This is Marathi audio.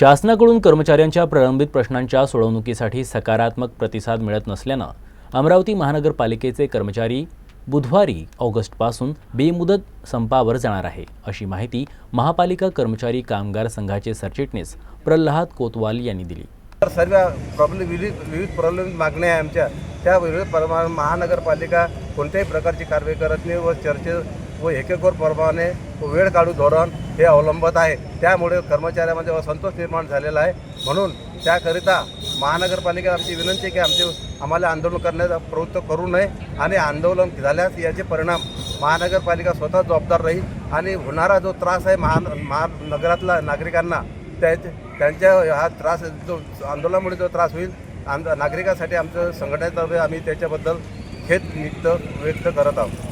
शासनाकडून कर्मचाऱ्यांच्या प्रलंबित प्रश्नांच्या सोडवणुकीसाठी सकारात्मक प्रतिसाद मिळत नसल्यानं अमरावती महानगरपालिकेचे कर्मचारी बुधवारी ऑगस्टपासून बेमुदत संपावर जाणार आहे अशी माहिती महापालिका कर्मचारी कामगार संघाचे सरचिटणीस प्रल्हाद कोतवाल यांनी दिली. तर सर्व प्रॉब्लेम विविध विविध प्रॉब्लेम मागण्या आहे आमच्या. त्या विविध प्रमाण महानगरपालिका कोणत्याही प्रकारची कारवाई करत नाही व चर्चे व एकेकोर प्रमाणे वेळ काढू धोरण हे अवलंबत आहे. त्यामुळे कर्मचाऱ्यामध्ये म्हणजे असंतोष निर्माण झालेला आहे. म्हणून त्याकरिता महानगरपालिका आमची विनंती आहे की आमचे आम्हाला आंदोलन करण्याचा प्रवृत्त करू नये आणि आंदोलन झाल्यास याचे परिणाम महानगरपालिका स्वतः जबाबदार राहील आणि होणारा जो त्रास आहे महा महानगरातला नागरिकांना त्या त्यांच्या हा त्रास जो आंदोलनामुळे जो त्रास होईल आंद नागरिकांसाठी आमचं संघटनेतर्फे आम्ही त्याच्याबद्दल खेद निक्त व्यक्त करत आहोत.